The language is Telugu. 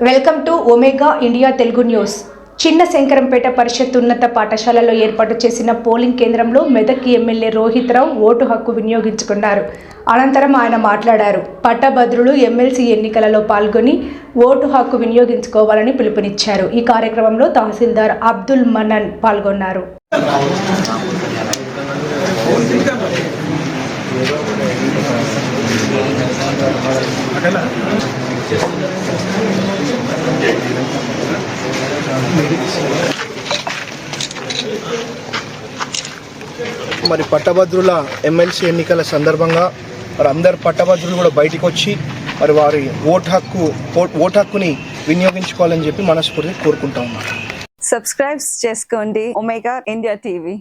Welcome to Omega India Telugu news. Chinna Shankarampet పరిషత్ ఉన్నత పాఠశాలలో ఏర్పాటు చేసిన పోలింగ్ కేంద్రంలో మెదక్ ఎమ్మెల్యే రోహిత్ రావు ఓటు హక్కు వినియోగించుకున్నారు. అనంతరం ఆయన మాట్లాడారు. పట్టభద్రులు ఎమ్మెల్సీ ఎన్నికలలో పాల్గొని ఓటు హక్కు వినియోగించుకోవాలని పిలుపునిచ్చారు. ఈ కార్యక్రమంలో తహసీల్దార్ అబ్దుల్ మనన్ పాల్గొన్నారు. మరి పట్టభద్రుల ఎమ్మెల్సీ ఎన్నికల సందర్భంగా మరి అందరు పట్టభద్రులు కూడా బయటికి వచ్చి మరి వారి ఓటు హక్కు ఓ- ఓటు హక్కుని వినియోగించుకోవాలని చెప్పి మనస్ఫూర్తి కోరుకుంటా ఉన్నాను. సబ్స్క్రైబ్ చేసుకోండి ఒమేగా ఇండియా టీవీ